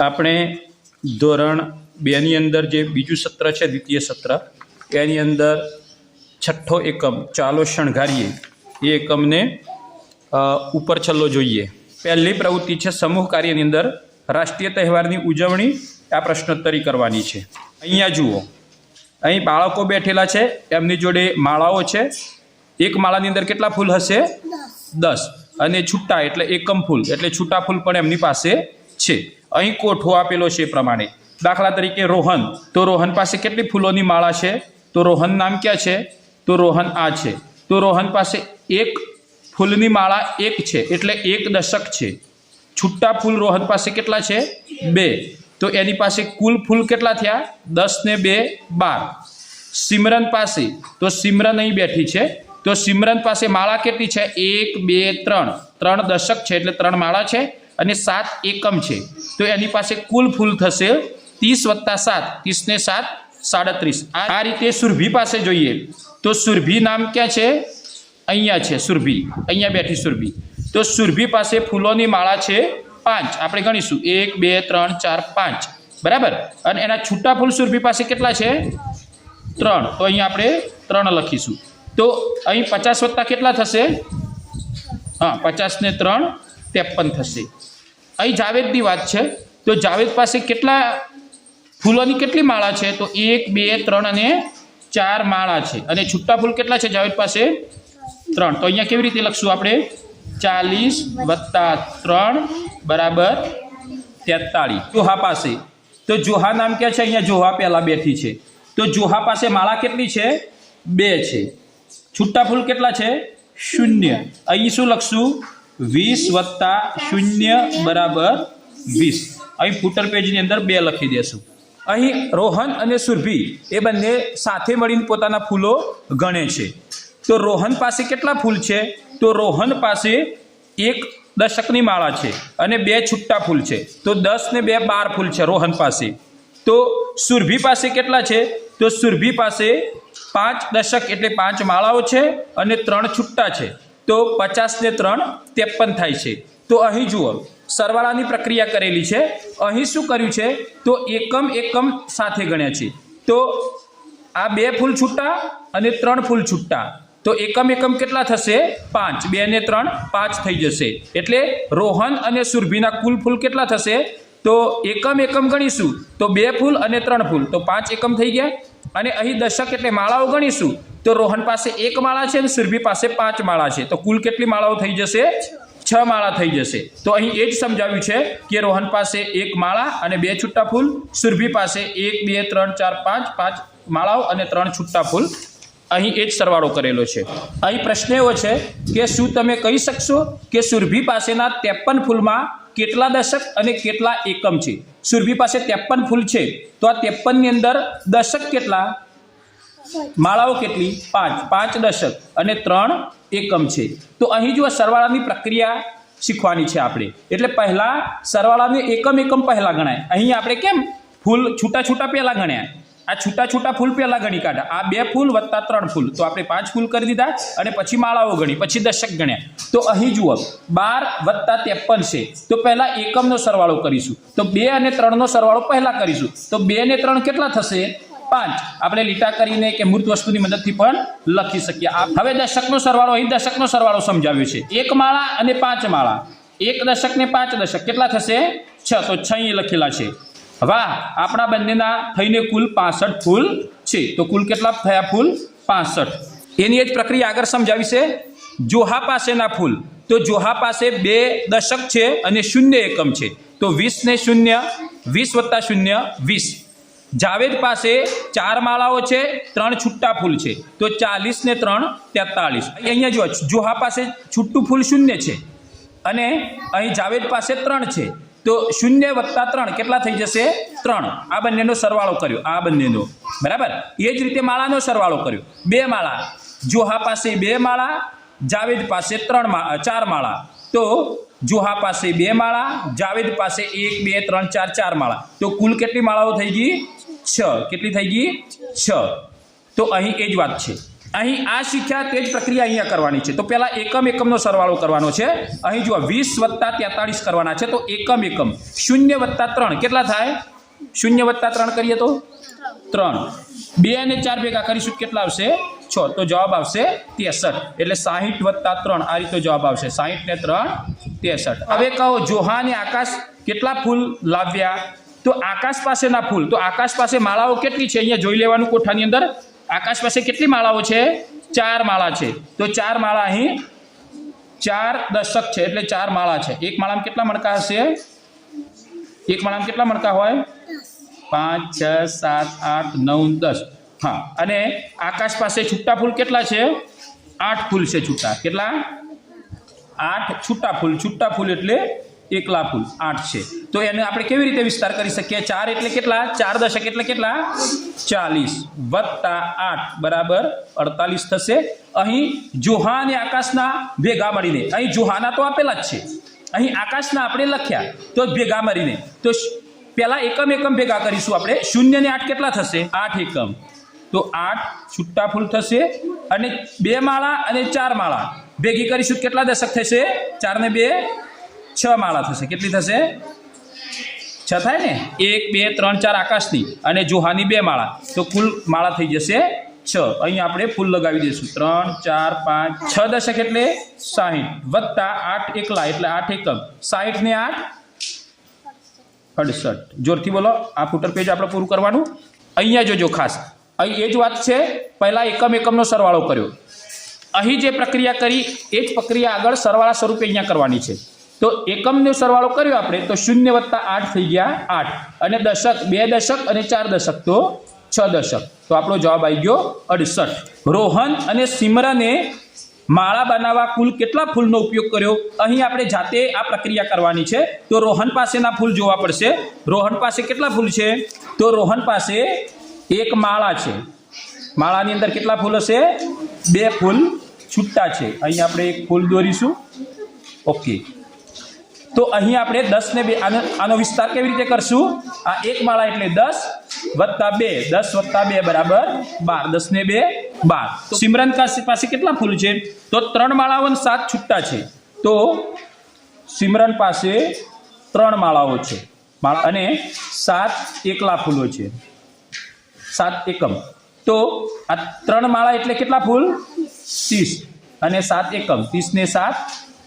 આપણે ધોરણ બેની અંદર જે બીજું સત્ર છે દ્વિતીય સત્ર એની અંદર છઠ્ઠો એકમ ચાલો શણગારીએ. એ એકમને ઉપર છલ્લો જોઈએ. પહેલી પ્રવૃત્તિ છે સમૂહ કાર્યની અંદર રાષ્ટ્રીય તહેવારની ઉજવણી આ પ્રશ્નોત્તરી કરવાની છે. અહીંયા જુઓ. અહીં બાળકો બેઠેલા છે એમની જોડે માળાઓ છે. એક માળાની અંદર કેટલા ફૂલ હશે? દસ. અને છૂટા એટલે એકમ ફૂલ એટલે છૂટા ફૂલ પણ એમની પાસે છે. અહીં કોઠો આપેલો છે એ પ્રમાણે. દાખલા તરીકે રોહન. તો રોહન પાસે કેટલી ફૂલોની માળા છે? તો રોહન નામ ક્યાં છે? તો રોહન આ છે. તો રોહન પાસે એક ફૂલની માળા એક છે, એટલે એક દશક છે. છૂટા ફૂલ રોહન પાસે કેટલા છે? બે. તો એની પાસે કુલ ફૂલ કેટલા થયા? દસ ને બે, બાર. સિમરન પાસે. તો સિમરન અહીં બેઠી છે. તો સિમરન પાસે માળા કેટલી છે? એક, બે, ત્રણ. ત્રણ દશક છે, એટલે ત્રણ માળા છે. અને સાત એકમ છે. તો એની પાસે કુલ ફૂલ થશે ત્રીસ વત્તા સાત ત્રીસને સાત, સાડત્રીસ. આ રીતે સુરભી પાસે જોઈએ. તો સુરભી નામ ક્યાં છે? અહીંયા છે સુરભી. અહીંયા બેઠી સુરભી. તો સુરભી પાસે ફૂલોની માળા છે પાંચ. આપણે ગણીશું. એક, બે, ત્રણ, ચાર, પાંચ. બરાબર? અને એના છૂટા ફૂલ સુરભી પાસે કેટલા છે? ત્રણ. તો અહીંયા આપણે ત્રણ લખીશું. તો અહીં પચાસ વત્તા કેટલા થશે? હા, પચાસ ને ત્રણ ત્રેપન થશે. અહીં જાવેદની વાત છે. તો જાવેદ પાસે કેટલા ફૂલોની કેટલી માળા છે? તો એક, બે, ત્રણ અને ચાર માળા છે. અને છૂટા ફૂલ કેટલા છે જાવેદ પાસે? ત્રણ. તો અહીંયા કેવી રીતે લખશું આપણે? ચાલીસ વત્તા ત્રણ બરાબર તેતાળીસ. જોહા પાસે. તો જોહા નામ ક્યાં છે? અહીંયા જોહા પહેલાં બેઠી છે. તો જોહા પાસે માળા કેટલી છે? બે છે. છૂટા ફૂલ કેટલા છે? શૂન્ય. અહીં શું લખશું? વીસ વત્તા શૂન્ય બરાબર વીસ. અહીં ફૂટર પેજની અંદર બે લખી દેશું. અહીં રોહન અને સુરભી એ બંને સાથે મળીને પોતાના ફૂલો ગણે છે. તો રોહન પાસે કેટલા ફૂલ છે? તો રોહન પાસે એક દશકની માળા છે અને બે છૂટા ફૂલ છે. તો દસ ને બે બાર ફૂલ છે રોહન પાસે. તો સુરભી પાસે કેટલા છે? તો સુરભી પાસે પાંચ દશક એટલે પાંચ માળાઓ છે અને ત્રણ છૂટા છે. તો પચાસ ને ત્રણ ત્રેપન થાય છે. તો અહીં જુઓ, સરવાળાની પ્રક્રિયા કરેલી છે. અહીં શું કર્યું છે? તો એકમ એકમ સાથે ગણ્યા છે. તો આ બે ફૂલ છૂટા અને ત્રણ ફૂલ છૂટા. તો એકમ એકમ કેટલા થશે? પાંચ. બે ને ત્રણ પાંચ થઈ જશે. એટલે રોહન અને સુરભીના કુલ ફૂલ કેટલા થશે? તો એકમ એકમ ગણીશું. તો બે ફૂલ અને ત્રણ ફૂલ. તો પાંચ એકમ થઈ ગયા. અને અહીં દશક એટલે માળાઓ ગણીશું. તો રોહન પાસે એક માળા છે અને સુરભી પાસે પાંચ માળા છે. તો કુલ કેટલી માળાઓ થઈ જશે? છ માળા થઈ જશે. તો અહીં એ જ સમજાવ્યું છે કે રોહન પાસે એક માળા અને બે છૂટા ફૂલ, સુરભી પાસે એક, બે, ત્રણ, ચાર, પાંચ પાંચ માળાઓ અને ત્રણ છૂટા ફૂલ. અહીં એ જ સરવાળો કરેલો છે. અહીં પ્રશ્ન એવો છે કે શું તમે કહી શકશો કે સુરભી પાસેના ત્રેપન ફૂલમાં કેટલા દશક અને કેટલા એકમ છે? સુરભી પાસે ત્રેપન ફૂલ છે. તો આ ત્રેપનની અંદર દશક કેટલા? માળાઓ કેટલી? પાંચ. પાંચ દશક અને ત્રણ એકમ છે. તો અહીં જો સરવાળાની પ્રક્રિયા શીખવાની છે આપણે. એટલે પહેલાં સરવાળાને એકમ એકમ પહેલાં ગણાય. અહીં આપણે કેમ? ફૂલ છૂટા છૂટા પહેલાં ગણ્યા. આ છૂટા છૂટા ફૂલ પહેલાં ગણી કાઢા. આ બે ફૂલ વત્તા ત્રણ ફૂલ. તો આપણે પાંચ ફૂલ કરી દીધા અને પછી માળાઓ ગણી. પછી દશક ગણ્યા. તો અહીં જુઓ, બાર વત્તા ત્રેપન છે. તો પહેલાં એકમનો સરવાળો કરીશું. તો બે અને ત્રણનો સરવાળો પહેલાં કરીશું. તો બે ને ત્રણ કેટલા થશે? પાંચ. આપણે લીટા કરીને કે મૂર્ત વસ્તુની મદદથી પણ લખી શકીએ. હવે દશકનો સરવાળો, અહીં દશકનો સરવાળો સમજાવ્યો છે. એક માળા અને પાંચ માળા. એક દશક ને પાંચ દશક. કેટલા થશે? છ. તો છ લખેલા છે. વાહ, આપણા બંનેના થઈને કુલ પાસઠ ફૂલ છે. તો કુલ કેટલા થયા ફૂલ? પાસઠ. એની જ પ્રક્રિયા આગળ સમજાવી છે. જોહા પાસેના ફૂલ. તો જોહા પાસે બે દશક છે અને શૂન્ય એકમ છે. તો વીસ ને શૂન્ય, વીસ વત્તા શૂન્ય, વીસ. જાવેદ પાસે ચાર માળાઓ છે, ત્રણ છૂટા ફૂલ છે. તો ચાલીસ ને ત્રણ તેતાળીસ અહીંયા જો જોહા પાસે છૂટું ફૂલ શૂન્ય છે અને અહીં જાવેદ પાસે ત્રણ છે. તો શૂન્ય વત્તા ત્રણ કેટલા થઈ જશે? ત્રણ. આ બંનેનો સરવાળો કર્યો. આ બંનેનો. બરાબર? એ જ રીતે માળાનો સરવાળો કર્યો. બે માળા. જોહા પાસે બે માળા, જાવેદ પાસે ત્રણ માળા ચાર માળા. તો જોહા પાસે બે માળા, જાવેદ પાસે એક, બે, ત્રણ, ચાર ચાર માળા. તો કુલ કેટલી માળાઓ થઈ ગઈ? છ. કેટલી થઈ ગઈ? છ. તો અહીં એ જ વાત છે. અહીં આ શીખ્યા તે જ પ્રક્રિયા અહીંયા કરવાની છે. તો પહેલાં એકમ એકમનો સરવાળો કરવાનો છે. અહીં જુઓ, વીસ વત્તા તેતાળીસ કરવાના છે. તો એકમ એકમ. શૂન્ય વત્તા ત્રણ. કેટલા થાય? શૂન્ય વત્તા ત્રણ કરીએ તો? ત્રણ. બે અને ચાર ભેગા કરીશું કેટલા આવશે? છ. તો જવાબ આવશે તેસઠ એટલે સાહીઠ વત્તા ત્રણ. આ રીતે જવાબ આવશે. સાહીઠ ને ત્રણ તેસઠ હવે કહો જોહા અને આકાશ કેટલા ફૂલ લાવ્યા? તો આકાશ પાસેના ફૂલ, તો આકાશ પાસે માળાઓ કેટલી છે? અહીંયા જોઈ લેવાનું કોઠાની અંદર. આકાશ પાસે કેટલી માળાઓ છે? ચાર માળા છે. તો ચાર માળા અહીં ચાર દશક છે, એટલે ચાર માળા છે. એક માળામાં કેટલા મણકા હશે? એક માળામાં કેટલા મણકા હોય? પાંચ, છ, સાત, આઠ, નવ, દસ. હા, અને આકાશ પાસે છૂટા ફૂલ કેટલા છે? આઠ ફૂલ છે છૂટા. કેટલા? આઠ છૂટા ફૂલ. છૂટા ફૂલ એટલે એકલા ફૂલ આઠ છે. તો એને આપણે કેવી રીતે વિસ્તાર કરી શકીએ? ચાર એટલે કેટલા? ચાર દશક એટલે કેટલા? ચાલીસ વત્તા આઠ બરાબર અડતાલીસ થશે. અહીં જોહા આકાશના ભેગા મળીને, અહીં જોહાના તો આપેલા જ છે. અહીં આકાશના આપણે લખ્યા, તો ભેગા મળીને. તો પહેલાં એકમ એકમ ભેગા કરીશું આપણે. શૂન્ય ને આઠ કેટલા થશે? આઠ એકમ. તો આઠ છૂટા ફૂલ થશે અને બે માળા અને ચાર માળા. ભેગી કરીશું કેટલા દશક થશે? ચાર ને બે છ માળા થશે. કેટલી થશે? છ થાય ને? એક, બે, ત્રણ, ચાર આકાશની અને જોહાની બે માળા. તો કુલ માળા થઈ જશે છ. અહીં આપણે ફૂલ લગાવી દઈશું. ત્રણ, ચાર, પાંચ, છ દશક એટલે સાહીઠ. વત્તા આઠ એકલા, એટલે આઠ એકમ. સાહીઠ ને આઠ? અડસઠ. જોરથી બોલો. આ ફૂટર પેજ આપણે પૂરું કરવાનું. અહીંયા જોજો ખાસ. અહીં એ જ વાત છે, પહેલાં એકમ એકમનો સરવાળો કર્યો. અહીં જે પ્રક્રિયા કરી, એ જ પ્રક્રિયા આગળ સરવાળા સ્વરૂપે અહીંયા કરવાની છે. તો એકમનો સરવાળો કર્યો આપણે, તો શૂન્ય વત્તા આઠ થઈ ગયા આઠ. અને દશક, બે દશક અને ચાર દશક, તો છ દશક. તો આપણો જવાબ આવી ગયો અડસઠ. રોહન અને સિમરને માળા બનાવવા કુલ કેટલા ફૂલનો ઉપયોગ કર્યો? અહીં આપણે જાતે આ પ્રક્રિયા કરવાની છે. તો રોહન પાસેના ફૂલ જોવા પડશે. રોહન પાસે કેટલા ફૂલ છે? તો રોહન પાસે એક માળા છે. માળાની અંદર કેટલા ફૂલ હશે? બે ફૂલ છૂટા છે. અહીં આપણે એક ફૂલ દોરીશું. ઓકે. તો અહીં આપણે દસ ને બે, આનો આનો વિસ્તાર કેવી રીતે કરશું? આ એક માળા એટલે દસ વત્તા બે, દસ વત્તા બે બરાબર બાર, દસ ને બે, બાર. તો સિમરન પાસે કેટલા ફૂલ છે? તો ત્રણ માળાઓ સાત છૂટતા છે. તો સિમરન પાસે ત્રણ માળાઓ છે. માળા અને સાત એકલા ફૂલો છે. સાત એકમ. તો આ ત્રણ માળા એટલે કેટલા ફૂલ? ત્રીસ. અને સાત એકમ. ત્રીસ ને સાત,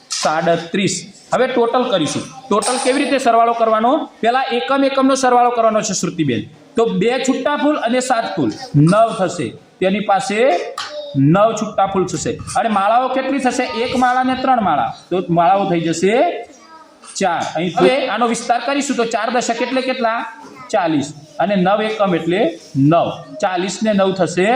સાડત્રીસ. હવે ટોટલ કરીશું. ટોટલ કેવી રીતે સરવાળો કરવાનો? પહેલાં એકમ એકમનો સરવાળો કરવાનો છે, શ્રુતિબેન. તો બે છૂટા ફૂલ અને સાત ફૂલ. નવ થશે. તેની પાસે નવ છૂટા ફૂલ થશે. અને માળાઓ કેટલી થશે? એક માળા ને ત્રણ માળા. તો માળાઓ થઈ જશે ચાર. અહીં હવે આનો વિસ્તાર કરીશું તો ચાર દશક એટલે કેટલા? ચાલીસ. અને નવ એકમ એટલે નવ. ચાલીસ ને નવ થશે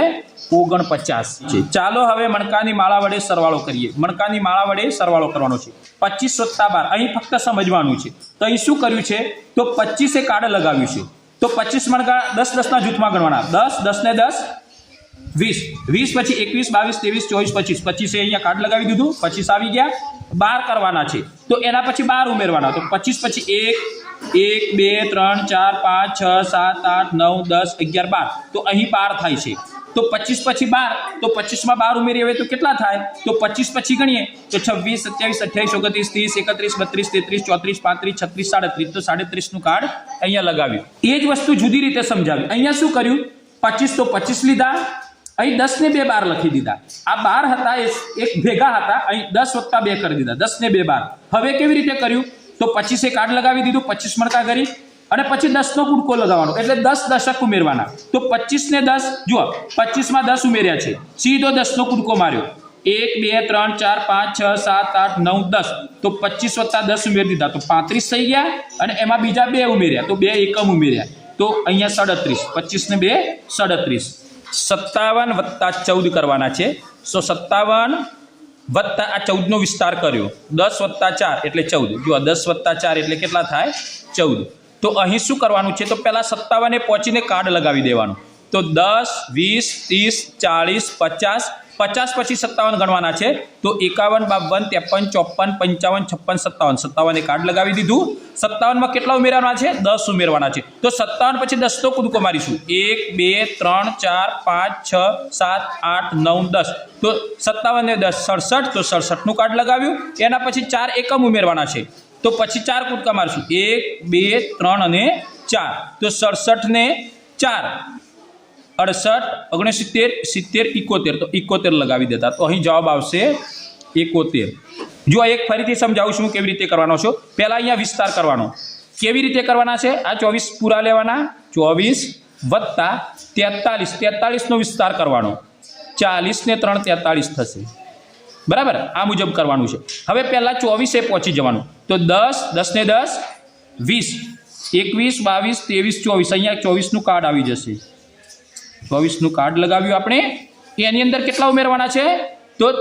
ઓગણપચાસ. છે ચાલો હવે મણકાની માળા વડે સરવાળો કરીએ. મણકાની માળા વડે સરવાળો કરવાનો છે. પચીસ વત્તા બાર. અહીં ફક્ત સમજવાનું છે. તો અહીં શું કર્યું છે? તો પચીસે કાર્ડ લગાવ્યું છે. તો પચીસ મણકા દસ દસના જૂથમાં ગણવાના. દસ દસ ને દસ વીસ. વીસ પછી એકવીસ બાવીસ ત્રેવીસ ચોવીસ પચીસ. પચીસે અહીંયા કાર્ડ લગાવી દીધું. પચીસ આવી ગયા. બાર કરવાના છે. તો એના પછી બાર ઉમેરવાના. તો પચીસ પછી એક એક, બે, ત્રણ, ચાર, પાંચ, છ, સાત, આઠ, નવ, દસ, અગિયાર, બાર. તો અહીં બાર થાય છે. તો પચીસ પછી બાર, તો પચીસમાં બાર ઉમેરીએ હવે તો કેટલા થાય? તો પચીસ પછી ગણીએ. તો છવ્વીસ, સત્યાવીસ, અઠ્યાવીસ, ઓગણત્રીસ, ત્રીસ, એકત્રીસ, બત્રીસ, તેત્રીસ, ચોત્રીસ, પાંત્રીસ, છત્રીસ, સાડત્રીસ. તો સાડત્રીસનું કાર્ડ અહીંયા લગાવ્યું. એ જ વસ્તુ જુદી રીતે સમજાવી. અહીંયા શું કર્યું? પચીસ તો પચીસ લીધા. અહીં દસ ને બે બાર લખી દીધા. આ બાર હતા એક ભેગા હતા. અહીં દસ વત્તા બે કરી દીધા. દસ ને બે બાર. હવે કેવી રીતે કર્યું? તો પચીસે કાર્ડ લગાવી દીધું, પચીસ મણકા કરી અને પછી દસનો કૂદકો લગાવવાનો. એટલે દસ દશક ઉમેરવાના. તો પચીસને દસ, જુઓ, પચીસમાં દસ ઉમેર્યા છે. સીધો દસનો કૂદકો માર્યો. એક, બે, ત્રણ, ચાર, પાંચ, છ, સાત, આઠ, નવ, દસ. તો પચીસ વત્તા દસ ઉમેરી દીધા. તો પાંત્રીસ થઈ ગયા અને એમાં બીજા બે ઉમેર્યા. તો બે એકમ ઉમેર્યા. તો અહીંયા સડત્રીસ. પચીસ બે સડત્રીસ. સત્તાવન વત્તા ચૌદ કરવાના છે. સો સત્તાવન વત્તા આ ચૌદનો વિસ્તાર કર્યો. દસ વત્તા ચાર એટલે ચૌદ. જો દસ વત્તા ચાર એટલે કેટલા થાય? ચૌદ. તો અહીં શું કરવાનું છે? તો પહેલાં સત્તાવને પહોંચીને કાર્ડ લગાવી દેવાનું. તો દસ, વીસ, ત્રીસ, ચાળીસ, પચાસ પચાસ પછી સત્તાવન ગણવાના છે. તો એકાવન બાવન, ત્રેપન, ચોપન, પંચાવન, છપ્પન, સત્તાવન. સત્તાવન કાર્ડ લગાવી દીધું. સત્તાવનમાં કેટલા ઉમેરવાના છે? દસ ઉમેરવાના છે. તો સત્તાવન પછી દસ તો કૂદકો મારીશું. એક, બે, ત્રણ, ચાર, પાંચ, છ, સાત, આઠ, નવ, દસ. તો સત્તાવન ને દસ, સડસઠ, તો સડસઠનું કાર્ડ લગાવ્યું. એના પછી ચાર એકમ ઉમેરવાના છે. તો પછી ચાર કૂદકા મારશું. એક, બે, ત્રણ અને ચાર. તો સડસઠ ને ચાર. અડસઠ, ઓગણસિત્તેર, સિત્તેર, ઇકોતેર. તો ઇકોતેર લગાવી દેતા. તો અહીં જવાબ આવશે એકોતેર જો એક ફરીથી સમજાવું છું કેવી રીતે કરવાનો છો. પહેલાં અહીંયા વિસ્તાર કરવાનો. કેવી રીતે કરવાના છે? આ ચોવીસ પૂરા લેવાના. ચોવીસ વત્તા તેતાલીસ. તેતાલીસનો વિસ્તાર કરવાનો. ચાલીસ ને ત્રણ તેતાલીસ થશે. બરાબર? આ મુજબ કરવાનું છે. હવે પહેલાં ચોવીસે પહોંચી જવાનું. તો દસ દસ ને દસ, વીસ. એકવીસ, બાવીસ, ત્રેવીસ, ચોવીસ. અહીંયા ચોવીસનું કાર્ડ આવી જશે. ચોવીસનું કાર્ડ લગાવ્યું આપણે. એની અંદર કેટલા ઉમેરવાના છે? તો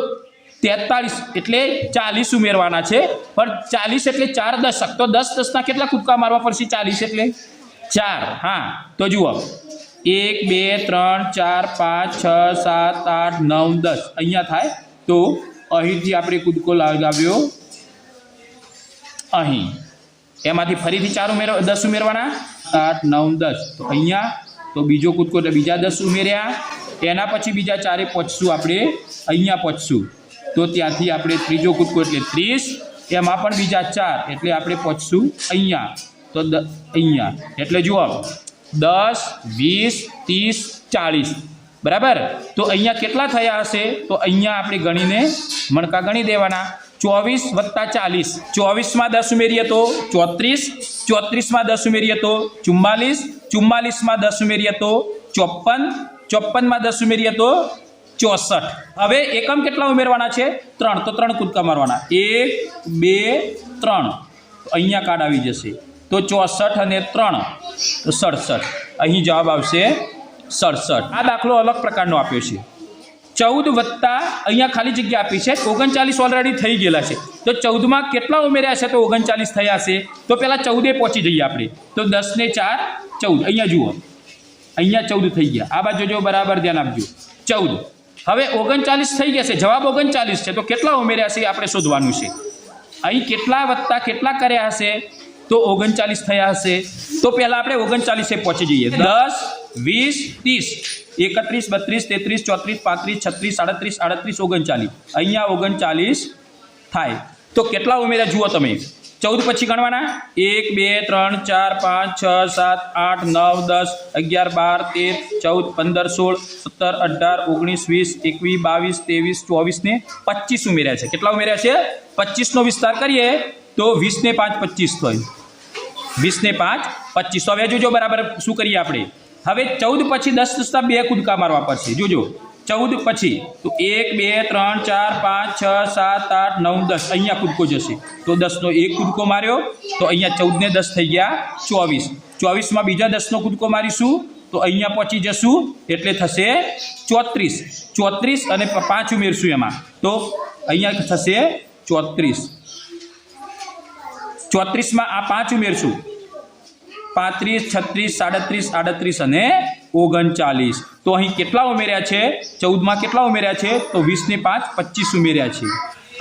તેતાળીસ એટલે ચાલીસ ઉમેરવાના છે. પણ ચાલીસ એટલે ચાર દશક. તો દસ દસના કેટલા કૂદકા મારવા પડશે? ચાલીસ એટલે ચાર. હા, તો જુઓ. એક, બે, ત્રણ, ચાર, પાંચ, છ, સાત, આઠ, નવ, દસ. અહીંયા થાય. તો અહીંથી આપણે કૂદકો લગાવ્યો. અહીં. એમાંથી ફરીથી ચાર ઉમેર, દસ ઉમેરવાના? આઠ નવ, દસ. તો અહીંયા તો બીજો કૂદકો એટલે બીજા દસ ઉમેર્યા. એના પછી બીજા ચારે પહોંચશું આપણે અહીંયા પહોંચશું. તો ત્યાંથી આપણે ત્રીજો કૂદકો એટલે ત્રીસ. એમાં પણ બીજા ચાર એટલે આપણે પહોંચશું અહીંયા. તો અહીંયા. એટલે જુઓ દસ, વીસ, ત્રીસ, ચાળીસ. બરાબર? તો અહીંયા કેટલા થયા હશે? તો અહીંયા આપણે ગણીને મણકા ગણી દેવાના. ચોવીસ વત્તા ચાલીસ. ચોવીસમાં દસ ઉમેરીએ તો ચોત્રીસ, ચોત્રીસમાં દસ ઉમેરીએ તો ચુમ્માલીસ, ચુમ્માલીસમાં દસ ઉમેરીએ તો ચોપન ચોપનમાં દસ ઉમેરીએ તો ચોસઠ. હવે એકમ કેટલા ઉમેરવાના છે? ત્રણ. તો ત્રણ કૂદકા મારવાના. એક, બે, ત્રણ. અહીંયા કાર્ડ આવી જશે. તો ચોસઠ અને ત્રણ. સડસઠ. અહીં જવાબ આવશે સડસઠ. આ દાખલો અલગ પ્રકારનો આપ્યો છે. ચૌદ વત્તા અહીંયા ખાલી જગ્યા આપી છે. ઓગણચાલીસ ઓલરેડી થઈ ગયેલા છે. તો ચૌદમાં કેટલા ઉમેર્યા છે? તો ઓગણચાલીસ થયા છે. તો પહેલાં ચૌદે પહોંચી જઈએ આપણે. તો દસ ને ચાર, ચૌદ. અહીંયા જુઓ. અહીંયા ચૌદ થઈ ગયા. આ બાજુ જો બરાબર ધ્યાન આપજો. ચૌદ. હવે ઓગણચાલીસ થઈ ગયા છે. જવાબ ઓગણચાલીસ છે. તો કેટલા ઉમેર્યા છે આપણે શોધવાનું છે. અહીં કેટલા વત્તા કેટલા કર્યા હશે? તો ઓગણચાલીસ થયા હશે. તો પહેલાં આપણે ઓગણચાલીસે પહોંચી જઈએ. દસ વીસ, ત્રીસ. એકત્રીસ, બત્રીસ, તેત્રીસ, ચોત્રીસ, પાંત્રીસ, છત્રીસ, સાડત્રીસ, આડત્રીસ, ઓગણચાલીસ. અહીંયા ઓગણચાલીસ થાય. તો કેટલા ઉમેર્યા જુઓ તમે? ચૌદ પછી ગણવાના? એક, બે, ત્રણ, ચાર, પાંચ, છ, સાત, આઠ, નવ, દસ, અગિયાર, બાર, તેર, ચૌદ, પંદર, સોળ, સત્તર, અઢાર, ઓગણીસ, વીસ, એકવીસ, બાવીસ, ત્રેવીસ, ચોવીસ ને પચીસ ઉમેર્યા છે. કેટલા ઉમેર્યા છે? પચીસનો વિસ્તાર કરીએ તો વીસ ને પાંચ પચીસ થાય. વીસ ને પાંચ પચીસ. હવે જોજો બરાબર શું કરીએ આપણે? હવે ચૌદ પછી દસ દસના બે કૂદકા મારવા પડશે. જોજો, ચૌદ પછી. તો એક, બે, ત્રણ, ચાર, પાંચ, છ, સાત, આઠ, નવ, દસ. અહીંયા કૂદકો જશે. તો દસનો એક કૂદકો માર્યો. તો અહીંયા ચૌદને દસ થઈ ગયા ચોવીસ. ચોવીસમાં બીજા દસનો કૂદકો મારીશું. તો અહીંયા પહોંચી જશું. એટલે થશે ચોત્રીસ. ચોત્રીસ અને પાંચ ઉમેરશું એમાં. તો અહીંયા થશે ચોત્રીસ. ચોત્રીસમાં આ પાંચ ઉમેરશું. પાંત્રીસ, છત્રીસ, સાડત્રીસ, આડત્રીસ અને ઓગણચાલીસ. તો અહીં કેટલા ઉમેર્યા છે? ચૌદમાં કેટલા ઉમેર્યા છે? તો વીસને પાંચ, પચીસ ઉમેર્યા છે.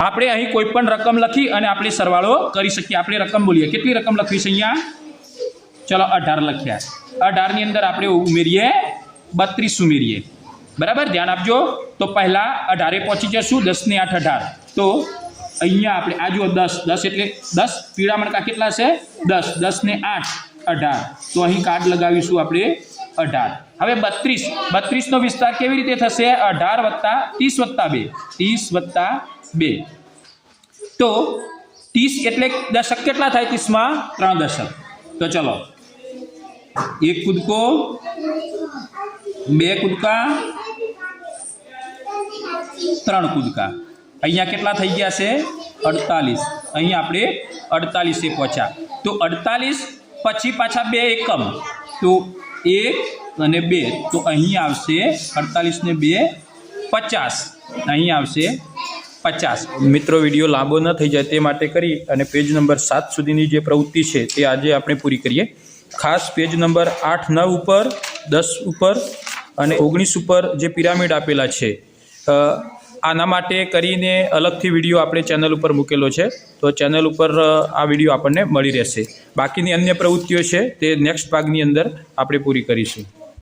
આપણે અહીં કોઈ પણ રકમ લખી અને આપણે સરવાળો કરી શકીએ. આપણે રકમ બોલીએ. કેટલી રકમ લખવી છે અહીંયા? ચલો, અઢાર લખ્યા. અઢારની અંદર આપણે ઉમેરીએ, બત્રીસ ઉમેરીએ. બરાબર? ધ્યાન આપજો. તો પહેલાં અઢારે પહોંચી જશું, દસને આઠ, અઢાર. તો અહીંયા આપણે, આ જુઓ, દસ. દસ એટલે દસ. પીળા મણકા કેટલા છે? દસ. દસને આઠ. અઢાર. તો અહીં કાર્ડ લગાવીશું આપણે અઢાર. હવે બત્રીસ. બત્રીસનો વિસ્તાર કેવી રીતે થશે? અઢાર વત્તા ત્રીસ વત્તા બે. ત્રીસ વત્તા બે. તો ત્રીસ એટલે દશક કેટલા થાય? ત્રીસમાં ત્રણ દશક. તો ચલો. એક કૂદકો, બે કૂદકા, ત્રણ કૂદકા. અહીંયા કેટલા થઈ ગયા છે? અડતાલીસ. અહીંયા આપણે અડતાલીસે પહોંચ્યા. તો અડતાલીસ પછી પાછા બે એકમ. તો એક અને બે. તો અહીં આવશે અડતાલીસ ને બે પચાસ. અહીં આવશે પચાસ. મિત્રો, વીડિયો લાંબો ન થઈ જાય તે માટે કરી અને પેજ નંબર સાત સુધીની જે પ્રવૃત્તિ છે તે આજે આપણે પૂરી કરીએ. ખાસ પેજ નંબર આઠ, નવ ઉપર, દસ ઉપર અને ઓગણીસ ઉપર જે પિરામિડ આપેલા છે આના માટે કરીને અલગથી વીડિયો આપણે ચેનલ ઉપર મૂકેલો છે. તો ચેનલ ઉપર આ વીડિયો આપણને મળી રહેશે. બાકીની અન્ય પ્રવૃત્તિઓ છે તે નેક્સ્ટ ભાગની અંદર આપણે પૂરી કરીશું.